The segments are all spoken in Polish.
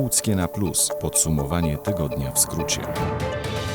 Łódzkie na plus. Podsumowanie tygodnia w skrócie.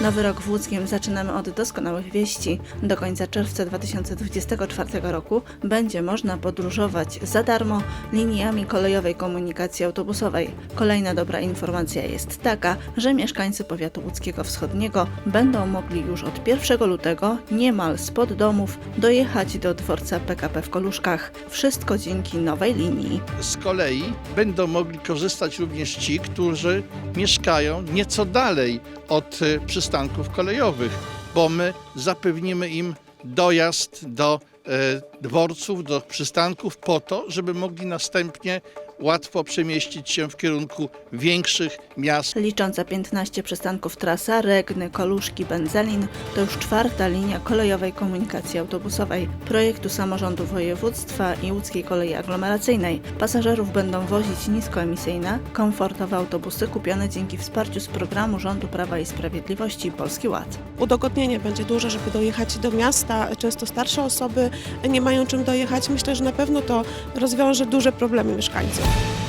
Nowy rok w Łódzkiem zaczynamy od doskonałych wieści. Do końca czerwca 2024 roku będzie można podróżować za darmo liniami kolejowej komunikacji autobusowej. Kolejna dobra informacja jest taka, że mieszkańcy powiatu łódzkiego wschodniego będą mogli już od 1 lutego niemal spod domów dojechać do dworca PKP w Koluszkach. Wszystko dzięki nowej linii. Z kolei będą mogli korzystać również ci, którzy mieszkają nieco dalej od e, przystanków kolejowych, bo my zapewnimy im dojazd do e, dworców, do przystanków po to, żeby mogli następnie łatwo przemieścić się w kierunku większych miast. Licząca 15 przystanków trasa Regny, Koluszki, Benzelin to już czwarta linia kolejowej komunikacji autobusowej projektu samorządu województwa i łódzkiej kolei aglomeracyjnej. Pasażerów będą wozić niskoemisyjne, komfortowe autobusy kupione dzięki wsparciu z programu rządu Prawa i Sprawiedliwości Polski Ład. udogodnienie będzie duże, żeby dojechać do miasta. Często starsze osoby nie mają czym dojechać. Myślę, że na pewno to rozwiąże duże problemy mieszkańców. Bye.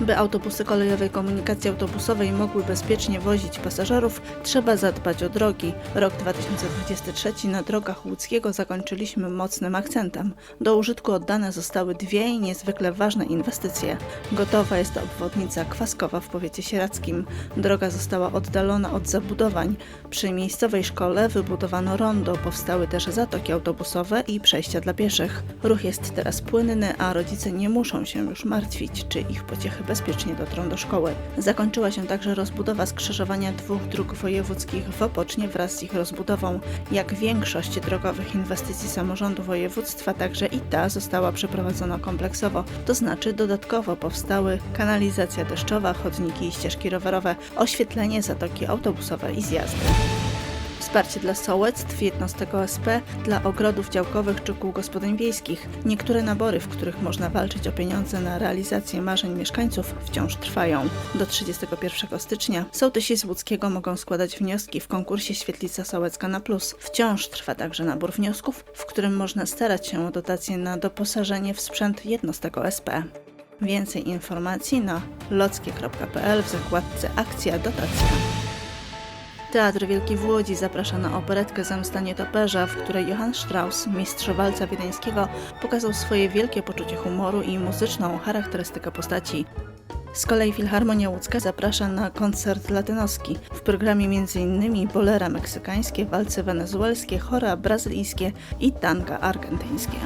By autobusy kolejowej komunikacji autobusowej mogły bezpiecznie wozić pasażerów, trzeba zadbać o drogi. Rok 2023 na drogach łódzkiego zakończyliśmy mocnym akcentem. Do użytku oddane zostały dwie niezwykle ważne inwestycje. Gotowa jest obwodnica Kwaskowa w powiecie sieradzkim. Droga została oddalona od zabudowań. Przy miejscowej szkole wybudowano rondo, powstały też zatoki autobusowe i przejścia dla pieszych. Ruch jest teraz płynny, a rodzice nie muszą się już martwić, czy ich pociechy bezpiecznie dotrą do szkoły. Zakończyła się także rozbudowa skrzyżowania dwóch dróg wojewódzkich w Opocznie wraz z ich rozbudową. Jak większość drogowych inwestycji samorządu województwa, także i ta została przeprowadzona kompleksowo, to znaczy dodatkowo powstały kanalizacja deszczowa, chodniki i ścieżki rowerowe, oświetlenie, zatoki autobusowe i zjazdy. Wsparcie dla sołectw, jednostek OSP, dla ogrodów działkowych czy kół gospodyń wiejskich. Niektóre nabory, w których można walczyć o pieniądze na realizację marzeń mieszkańców, wciąż trwają. Do 31 stycznia sołtysi z Łódzkiego mogą składać wnioski w konkursie Świetlica Sołecka na Plus. Wciąż trwa także nabór wniosków, w którym można starać się o dotacje na doposażenie w sprzęt jednostek OSP. Więcej informacji na lockie.pl w zakładce Akcja Dotacja. Teatr Wielki w Łodzi zaprasza na operetkę Zemsta Nietoperza, w której Johann Strauss, mistrz walca wiedeńskiego, pokazał swoje wielkie poczucie humoru i muzyczną charakterystykę postaci. Z kolei Filharmonia Łódzka zaprasza na koncert latynoski. W programie m.in. bolera meksykańskie, walce wenezuelskie, chora brazylijskie i tanga argentyńskie.